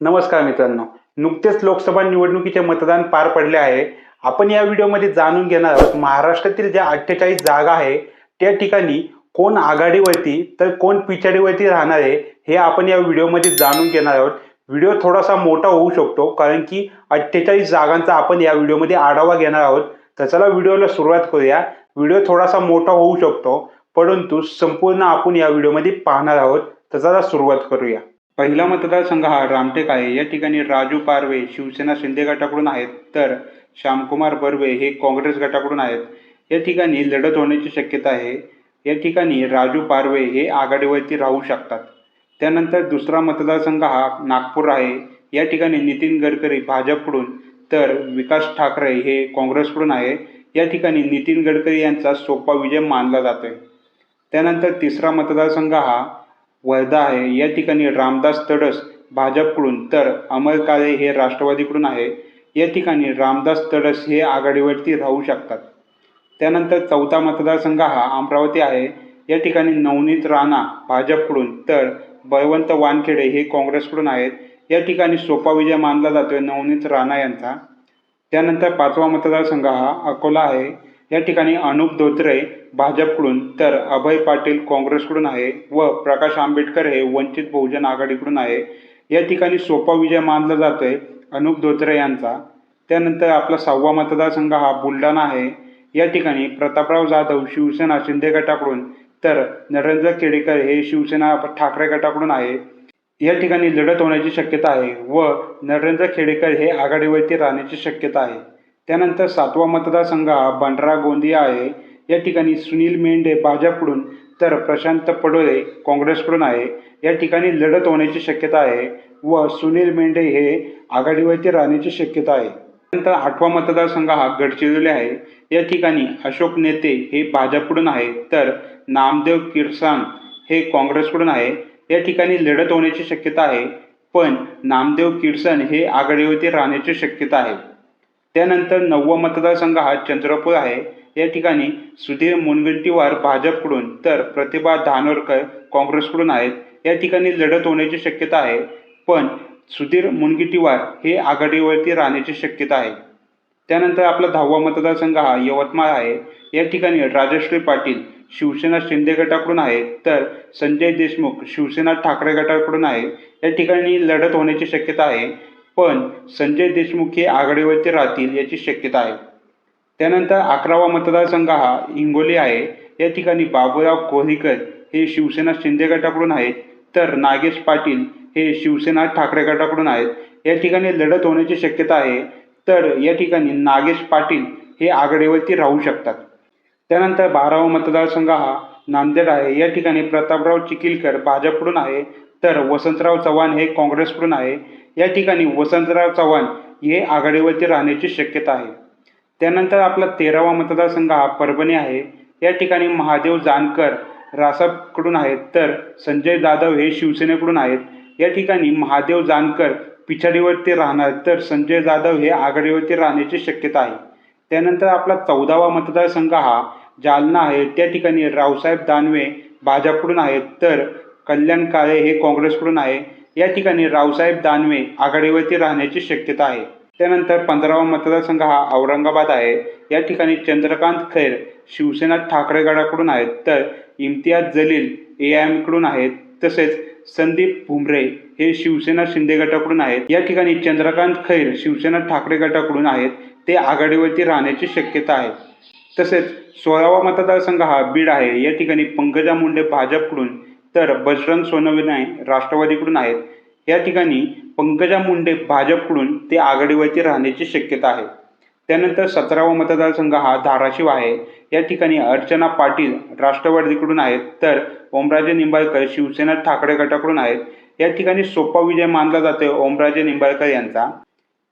नमस्कार मित्रांनो. नुकतेच लोकसभा निवडणुकीचे मतदान पार पडले आहे. आपण या व्हिडिओमध्ये जाणून घेणार आहोत महाराष्ट्रातील ज्या अठ्ठेचाळीस जागा आहे त्या ठिकाणी कोण आघाडीवरती तर कोण पिछाडीवरती राहणार आहे हे आपण या व्हिडिओमध्ये जाणून घेणार आहोत. व्हिडिओ थोडासा मोठा होऊ शकतो कारण की अठ्ठेचाळीस जागांचा आपण या व्हिडिओमध्ये आढावा घेणार आहोत. तर चला व्हिडिओला सुरुवात करूया. व्हिडिओ थोडासा मोठा होऊ शकतो परंतु संपूर्ण आपण या व्हिडिओमध्ये पाहणार आहोत. तर चला सुरुवात करूया. पहिला मतदारसंघ हा रामटेक आहे. या ठिकाणी राजू पारवे शिवसेना शिंदे गटाकडून आहेत तर श्यामकुमार बर्वे हे काँग्रेस गटाकडून आहेत. या ठिकाणी लढत होण्याची शक्यता आहे. या ठिकाणी राजू पारवे हे आघाडीवरती राहू शकतात. त्यानंतर दुसरा मतदारसंघ हा नागपूर आहे. या ठिकाणी नितीन गडकरी भाजपकडून तर विकास ठाकरे हे काँग्रेसकडून आहे. या ठिकाणी नितीन गडकरी यांचा सोपा विजय मानला जातोय. त्यानंतर तिसरा मतदारसंघ हा वर्धा आहे. या ठिकाणी रामदास तडस भाजपकडून तर अमर काळे हे राष्ट्रवादीकडून आहे. या ठिकाणी रामदास तडस हे आघाडीवरती राहू शकतात. त्यानंतर चौथा मतदारसंघ हा अमरावती आहे. या ठिकाणी नवनीत राणा भाजपकडून तर बळवंत वानखेडे हे काँग्रेसकडून आहेत. या ठिकाणी सोपा विजय मानला जातोय नवनीत राणा यांचा. त्यानंतर पाचवा मतदारसंघ हा अकोला आहे. या ठिकाणी अनुप धोत्रे भाजपकडून तर अभय पाटील काँग्रेसकडून आहे व प्रकाश आंबेडकर हे वंचित बहुजन आघाडीकडून आहे. या ठिकाणी सोपा विजय मानला आहे अनुप धोत्रे यांचा. त्यानंतर आपला सहावा मतदारसंघ हा बुलढाणा आहे. या ठिकाणी प्रतापराव जाधव शिवसेना शिंदे गटाकडून तर नरेंद्र केडेकर हे शिवसेना ठाकरे गटाकडून आहे. या ठिकाणी लढत होण्याची शक्यता आहे व नरेंद्र खेडेकर हे आघाडीवरती राहण्याची शक्यता आहे. त्यानंतर सातवा मतदारसंघ हा भंडारा गोंदिया आहे. या ठिकाणी सुनील मेंढे भाजपकडून तर प्रशांत पडोळे काँग्रेसकडून आहे. या ठिकाणी लढत होण्याची शक्यता आहे व सुनील मेंढे हे आघाडीवरती राहण्याची शक्यता आहे. त्यानंतर आठवा मतदारसंघ हा गडचिरोली आहे. या ठिकाणी अशोक नेते हे भाजपकडून आहे. तर नामदेव किरसान हे काँग्रेसकडून आहे. या ठिकाणी लढत होण्याची शक्यता आहे. पण नामदेव किरसन हे आघाडीवरती राहण्याची शक्यता आहे. त्यानंतर नववा मतदारसंघ हा चंद्रपूर आहे. या ठिकाणी सुधीर मुनगंटीवार भाजपकडून तर प्रतिभा धानोरकर काँग्रेसकडून आहेत. या ठिकाणी लढत होण्याची शक्यता आहे. पण सुधीर मुनगंटीवार हे आघाडीवरती राहण्याची शक्यता आहे. त्यानंतर आपला दहावा मतदारसंघ हा यवतमाळ आहे. या ठिकाणी राजश्री पाटील शिवसेना शिंदे गटाकडून आहे तर संजय देशमुख शिवसेना ठाकरे गटाकडून आहे या ठिकाणी लढत होण्याची शक्यता आहे. पण संजय देशमुख हे आघाडीवरती राहतील याची शक्यता आहे. त्यानंतर अकरावा मतदारसंघ हा हिंगोली आहे. या ठिकाणी बाबूराव कोहलीकर हे शिवसेना शिंदे गटाकडून आहेत तर नागेश पाटील हे शिवसेना ठाकरे गटाकडून आहेत. या ठिकाणी लढत होण्याची शक्यता आहे. तर या ठिकाणी नागेश पाटील हे आघाडीवरती राहू शकतात. त्यानंतर बारावा मतदारसंघ हा नांदेड आहे. या ठिकाणी प्रतापराव चिखिलकर भाजपकडून आहे. तर वसंतराव चव्हाण हे काँग्रेसकडून आहे. या ठिकाणी वसंतराव चव्हाण हे आघाडीवरती राहण्याची शक्यता आहे. त्यानंतर आपला तेरावा मतदारसंघ हा परभणी आहे. या ठिकाणी महादेव जानकर रासापकडून आहेत. तर संजय जाधव हे शिवसेनेकडून आहेत. या ठिकाणी महादेव जानकर पिछाडीवरती राहणार. तर संजय जाधव हे आघाडीवरती राहण्याची शक्यता आहे. त्यानंतर आपला चौदावा मतदारसंघ हा जालना आहे त्या ठिकाणी रावसाहेब दानवे भाजपकडून आहेत तर कल्याण काळे हे काँग्रेसकडून आहे. या ठिकाणी रावसाहेब दानवे आघाडीवरती राहण्याची शक्यता आहे. त्यानंतर पंधरावा मतदारसंघ हा औरंगाबाद आहे. या ठिकाणी चंद्रकांत खैर शिवसेना ठाकरेगडाकडून आहेत तर इम्तियाज जलील ए आय एमकडून आहेत तसेच संदीप भुमरे हे शिवसेना शिंदे गटाकडून आहेत. या ठिकाणी चंद्रकांत खैर शिवसेना ठाकरे गटाकडून आहेत ते आघाडीवरती राहण्याची शक्यता आहे. तसेच सोळावा मतदारसंघ हा बीड आहे. या ठिकाणी पंकजा मुंडे भाजपकडून तर बजरंग सोनवणे राष्ट्रवादीकडून आहेत. या ठिकाणी पंकजा मुंडे भाजपकडून ते आघाडीवरती राहण्याची शक्यता आहे. त्यानंतर सतरावा मतदारसंघ हा धाराशिव आहे. या ठिकाणी अर्चना पाटील राष्ट्रवादीकडून आहेत. तर ओमराजे निंबाळकर शिवसेना ठाकरे गटाकडून आहेत. या ठिकाणी सोपा विजय मानला जातो ओमराजे निंबाळकर यांचा.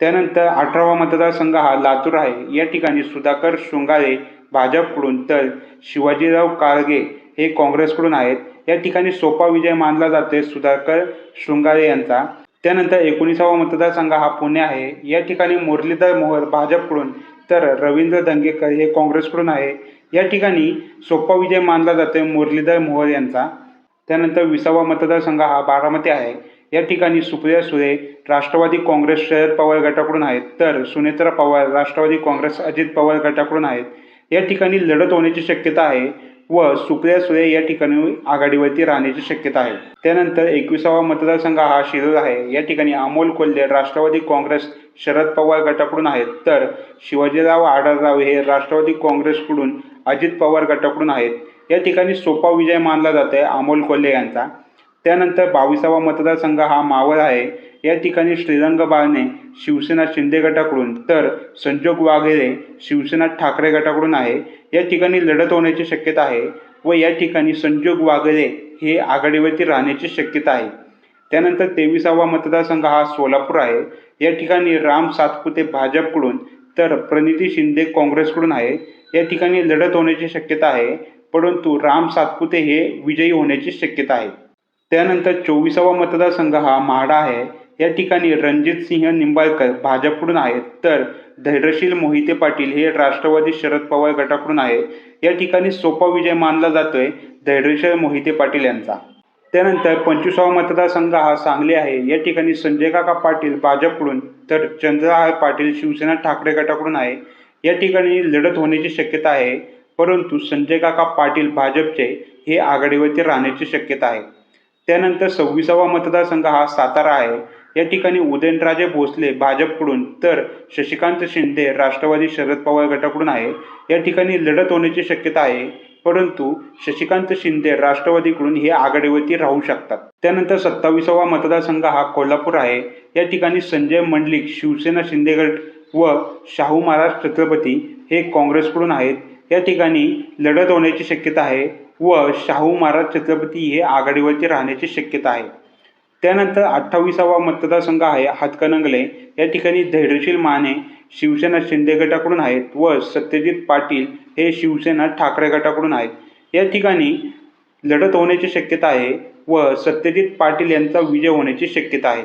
त्यानंतर अठरावा मतदारसंघ हा लातूर आहे. या ठिकाणी सुधाकर शृंगारे भाजपकडून तर शिवाजीराव कारगे हे काँग्रेसकडून आहेत. या ठिकाणी सोपा विजय मानला जातोय सुधाकर शृंगारे यांचा. त्यानंतर एकोणीसावा मतदारसंघ हा पुणे आहे. या ठिकाणी मुरलीधर मोहर भाजपकडून तर रवींद्र दंगेकर हे काँग्रेसकडून आहे. या ठिकाणी सोपा विजय मानला जातोय मुरलीधर मोहर यांचा. त्यानंतर विसावा मतदारसंघ हा बारामती आहे. या ठिकाणी सुप्रिया सुळे राष्ट्रवादी काँग्रेस शरद पवार गटाकडून आहेत तर सुनेत्रा पवार राष्ट्रवादी काँग्रेस अजित पवार गटाकडून आहेत. या ठिकाणी लढत होण्याची शक्यता आहे व सुप्रिया सुळे या ठिकाणी आघाडीवरती राहण्याची शक्यता आहे. त्यानंतर एकविसावा मतदारसंघ हा शिरूर आहे. या ठिकाणी अमोल कोल्हे राष्ट्रवादी काँग्रेस शरद पवार गटाकडून आहेत तर शिवाजीराव आढळराव हे राष्ट्रवादी काँग्रेसकडून अजित पवार गटाकडून आहेत. या ठिकाणी सोपा विजय मानला जात आहे अमोल कोल्हे यांचा. त्यानंतर बावीसावा मतदारसंघ हा मावळ आहे. या ठिकाणी श्रीरंग बारणे शिवसेना शिंदे गटाकडून तर संजोग वाघेरे शिवसेना ठाकरे गटाकडून आहे. या ठिकाणी लढत होण्याची शक्यता आहे व या ठिकाणी संजोग वाघेरे हे आघाडीवरती राहण्याची शक्यता आहे. त्यानंतर तेविसावा मतदारसंघ हा सोलापूर आहे. या ठिकाणी राम सातपुते भाजपकडून तर प्रणिती शिंदे काँग्रेसकडून आहे. या ठिकाणी लढत होण्याची शक्यता आहे. परंतु राम सातपुते हे विजयी होण्याची शक्यता आहे. त्यानंतर चोवीसावा मतदारसंघ हा म्हाडा आहे. या ठिकाणी रणजित सिंह निंबाळकर भाजपकडून आहेत. तर धैर्यशील मोहिते पाटील हे राष्ट्रवादी शरद पवार गटाकडून आहे या ठिकाणी सोपा विजय मानला जातोय धैर्यशील मोहिते पाटील यांचा. त्यानंतर पंचवीसावा मतदारसंघ हा सांगली आहे. या ठिकाणी संजय काका पाटील भाजपकडून तर चंद्रहार पाटील शिवसेना ठाकरे गटाकडून आहे. या ठिकाणी लढत होण्याची शक्यता आहे. परंतु संजय काका पाटील भाजपचे हे आघाडीवरती राहण्याची शक्यता आहे. त्यानंतर सव्वीसावा मतदारसंघ हा सातारा आहे. या ठिकाणी उदयनराजे भोसले भाजपकडून तर शशिकांत शिंदे राष्ट्रवादी शरद पवार गटाकडून आहे. या ठिकाणी लढत होण्याची शक्यता आहे. परंतु शशिकांत शिंदे राष्ट्रवादीकडून हे आघाडीवरती राहू शकतात. त्यानंतर सत्तावीसावा मतदारसंघ हा कोल्हापूर आहे. या ठिकाणी संजय मंडलिक शिवसेना शिंदेगट व शाहू महाराज छत्रपती हे काँग्रेसकडून आहेत. या ठिकाणी लढत होण्याची शक्यता आहे. व शाहू महाराज छत्रपती हे आघाडीवरती राहण्याची शक्यता आहे. त्यानंतर अठ्ठावीसावा मतदारसंघ आहे हातकणंगले. या ठिकाणी धैर्यशील माने शिवसेना शिंदे गटाकडून आहेत व सत्यजित पाटील हे शिवसेना ठाकरे गटाकडून आहेत. या ठिकाणी लढत होण्याची शक्यता आहे व सत्यजित पाटील यांचा विजय होण्याची शक्यता आहे.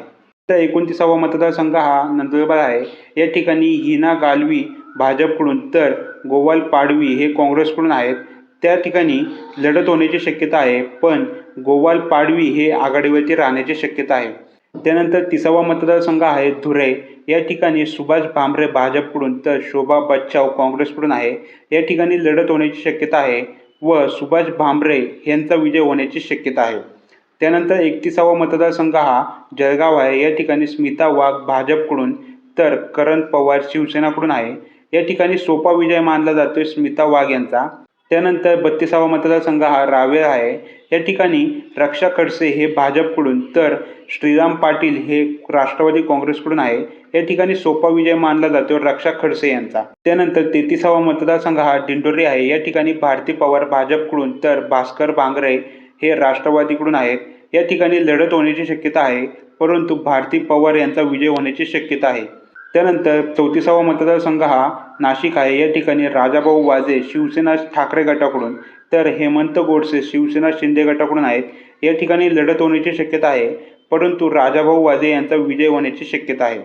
तर एकोणतीसावा मतदारसंघ हा नंदुरबार आहे. या ठिकाणी हिना गालवी भाजपकडून तर गोवाल पाडवी हे काँग्रेसकडून आहेत. त्या ठिकाणी लढत होण्याची शक्यता आहे पण गोवाल पाडवी हे आघाडीवरती राहण्याची शक्यता आहे. त्यानंतर तिसावा मतदारसंघ आहे धुळे या ठिकाणी सुभाष भामरे भाजपकडून तर शोभा बच्चाव काँग्रेसकडून आहे. या ठिकाणी लढत होण्याची शक्यता आहे व सुभाष भामरे यांचा विजय होण्याची शक्यता आहे. त्यानंतर एकतीसावा मतदारसंघ हा जळगाव आहे. या ठिकाणी स्मिता वाघ भाजपकडून तर करण पवार शिवसेनाकडून आहे. या ठिकाणी सोपा विजय मानला जातोय स्मिता वाघ यांचा. त्यानंतर बत्तीसावा मतदारसंघ हा रावेर आहे. या ठिकाणी रक्षा खडसे हे भाजपकडून तर श्रीराम पाटील हे राष्ट्रवादी काँग्रेसकडून आहे. या ठिकाणी सोपा विजय मानला जातो रक्षा खडसे यांचा. त्यानंतर तेहतीसावा मतदारसंघ हा दिंडोरी आहे. या ठिकाणी भारती पवार भाजपकडून तर भास्कर बांगरे हे राष्ट्रवादीकडून आहेत. या ठिकाणी लढत होण्याची शक्यता आहे परंतु भारती पवार यांचा विजय होण्याची शक्यता आहे. त्यानंतर चौतीसावा मतदारसंघ हा नाशिक आहे. या ठिकाणी राजाभाऊ वाजे शिवसेना ठाकरे गटाकडून तर हेमंत गोडसे शिवसेना शिंदे गटाकडून आहेत. या ठिकाणी लढत होण्याची शक्यता आहे परंतु राजाभाऊ वाजे यांचा विजय होण्याची शक्यता आहे.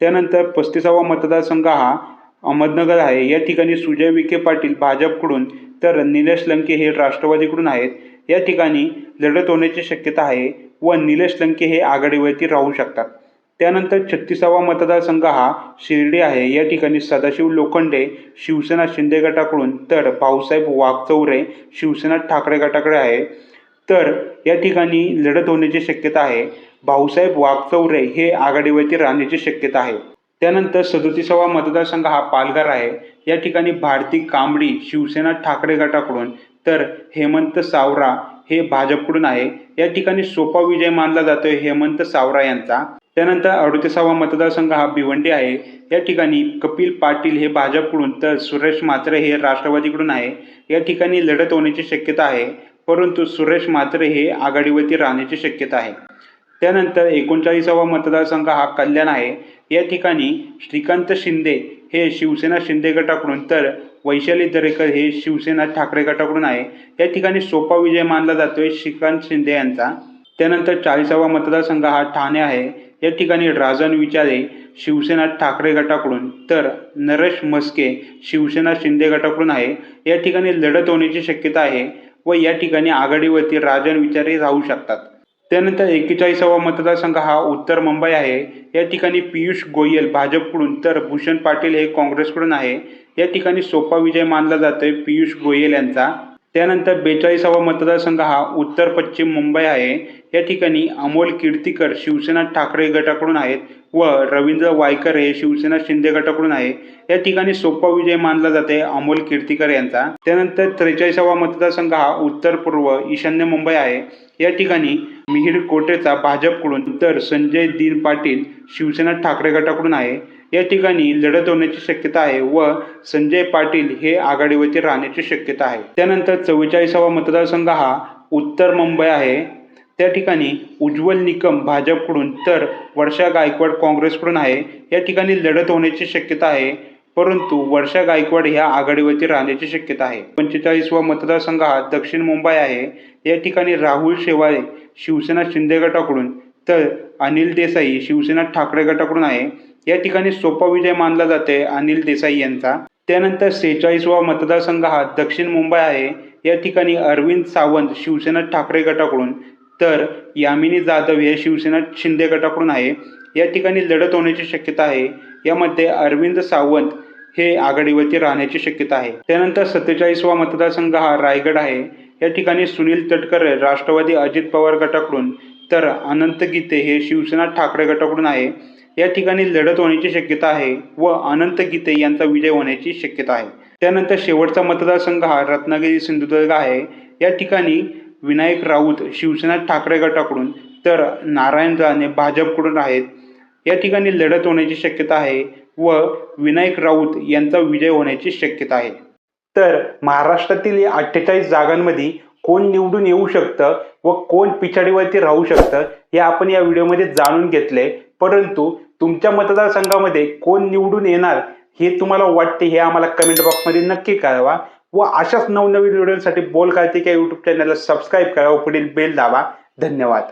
त्यानंतर पस्तीसावा मतदारसंघ हा अहमदनगर आहे. या ठिकाणी सुजय विखे पाटील भाजपकडून तर निलेश लंके हे राष्ट्रवादीकडून आहेत. या ठिकाणी लढत होण्याची शक्यता आहे व निलेश लंके हे आघाडीवरती राहू शकतात. त्यानंतर छत्तीसावा मतदारसंघ हा शिर्डी आहे. या ठिकाणी सदाशिव लोखंडे शिवसेना शिंदे गटाकडून तर भाऊसाहेब वाघचौरे शिवसेना ठाकरे गटाकडे आहे. तर या ठिकाणी लढत होण्याची शक्यता आहे. भाऊसाहेब वाघचौरे हे आघाडीवरती राहण्याची शक्यता आहे. त्यानंतर सदोतीसावा मतदारसंघ हा पालघर आहे. या ठिकाणी भारती कांबडी शिवसेना ठाकरे गटाकडून तर हेमंत सावरा हे भाजपकडून आहे. या ठिकाणी सोपा विजय मानला जातोय हेमंत सावरा यांचा. त्यानंतर अडतीसावा मतदारसंघ हा भिवंडी आहे. या ठिकाणी कपिल पाटील हे भाजपकडून तर सुरेश म्हात्रे हे राष्ट्रवादीकडून आहे. या ठिकाणी लढत होण्याची शक्यता आहे परंतु सुरेश म्हात्रे हे आघाडीवरती राहण्याची शक्यता आहे. त्यानंतर एकोणचाळीसावा मतदारसंघ हा कल्याण आहे. या ठिकाणी श्रीकांत शिंदे हे शिवसेना शिंदे गटाकडून तर वैशाली दरेकर हे शिवसेना ठाकरे गटाकडून आहे. या ठिकाणी सोपा विजय मानला जातोय श्रीकांत शिंदे यांचा. त्यानंतर चाळीसावा मतदारसंघ हा ठाणे आहे. या ठिकाणी राजन विचारे शिवसेना ठाकरे गटाकडून तर नरेश म्हस्के शिवसेना शिंदे गटाकडून आहे. या ठिकाणी लढत होण्याची शक्यता आहे व या ठिकाणी आघाडीवरती राजन विचारे राहू शकतात. त्यानंतर एकेचाळीसावा मतदारसंघ हा उत्तर मुंबई आहे. या ठिकाणी पियुष गोयल भाजपकडून तर भूषण पाटील हे काँग्रेसकडून आहे. या ठिकाणी सोपा विजय मानला जातोय पियुष गोयल यांचा. त्यानंतर बेचाळीसावा मतदारसंघ हा उत्तर पश्चिम मुंबई आहे. या ठिकाणी अमोल कीर्तीकर शिवसेना ठाकरे गटाकडून आहेत. व रवींद्र वायकर हे शिवसेना शिंदे गटाकडून आहे. या ठिकाणी सोपा विजय मानला जाते अमोल कीर्तीकर यांचा. त्यानंतर त्रेचाळीसावा मतदारसंघ हा उत्तर पूर्व ईशान्य मुंबई आहे. या ठिकाणी मिहिर कोटेचा भाजपकडून तर संजय दीन पाटील शिवसेना ठाकरे गटाकडून आहे. या ठिकाणी लढत होण्याची शक्यता आहे व संजय पाटील हे आघाडीवरती राहण्याची शक्यता आहे. त्यानंतर चव्वेचाळीसावा मतदारसंघ हा उत्तर मुंबई आहे. त्या ठिकाणी उज्ज्वल निकम भाजपकडून तर वर्षा गायकवाड काँग्रेसकडून आहे. या ठिकाणी लढत होण्याची शक्यता आहे. परंतु वर्षा गायकवाड ह्या आघाडीवरती राहण्याची शक्यता आहे. पंचेचाळीसवा मतदारसंघ हा दक्षिण मुंबई आहे. या ठिकाणी राहुल शेवाळे शिवसेना शिंदे गटाकडून तर अनिल देसाई शिवसेना ठाकरे गटाकडून आहे. या ठिकाणी सोपा विजय मानला जाते अनिल देसाई यांचा. त्यानंतर सेहेचाळीसवा मतदारसंघ हा दक्षिण मुंबई आहे. या ठिकाणी अरविंद सावंत शिवसेना ठाकरे गटाकडून तर यामिनी जाधव हे शिवसेना शिंदे गटाकडून आहे. या ठिकाणी लढत होण्याची शक्यता आहे. यामध्ये अरविंद सावंत हे आघाडीवरती राहण्याची शक्यता आहे. त्यानंतर सत्तेचाळीसवा मतदारसंघ हा रायगड आहे. या ठिकाणी सुनील तटकर राष्ट्रवादी अजित पवार गटाकडून तर अनंत गीते हे शिवसेना ठाकरे गटाकडून आहे. या ठिकाणी लढत होण्याची शक्यता आहे व अनंत गीते यांचा विजय होण्याची शक्यता आहे. त्यानंतर शेवटचा मतदारसंघ हा रत्नागिरी सिंधुदुर्ग आहे. या ठिकाणी विनायक राऊत शिवसेना ठाकरे गटाकडून तर नारायण राणे भाजपकडून आहेत. या ठिकाणी लढत होण्याची शक्यता आहे व विनायक राऊत यांचा विजय होण्याची शक्यता आहे. तर महाराष्ट्रातील या अठ्ठेचाळीस जागांमध्ये कोण निवडून येऊ शकतं व कोण पिछाडीवरती राहू शकतं हे आपण या व्हिडिओमध्ये जाणून घेतले परंतु तुमच्या मतदारसंघामध्ये कोण निवडून येणार हे तुम्हाला वाटते हे आम्हाला कमेंट बॉक्समध्ये नक्की कळवा. व अशाच नवनवीन व्हिडिओसाठी बोल कार्तिक या यूट्यूब चॅनलला सबस्क्राईब करा व पुढील बेल दाबा. धन्यवाद.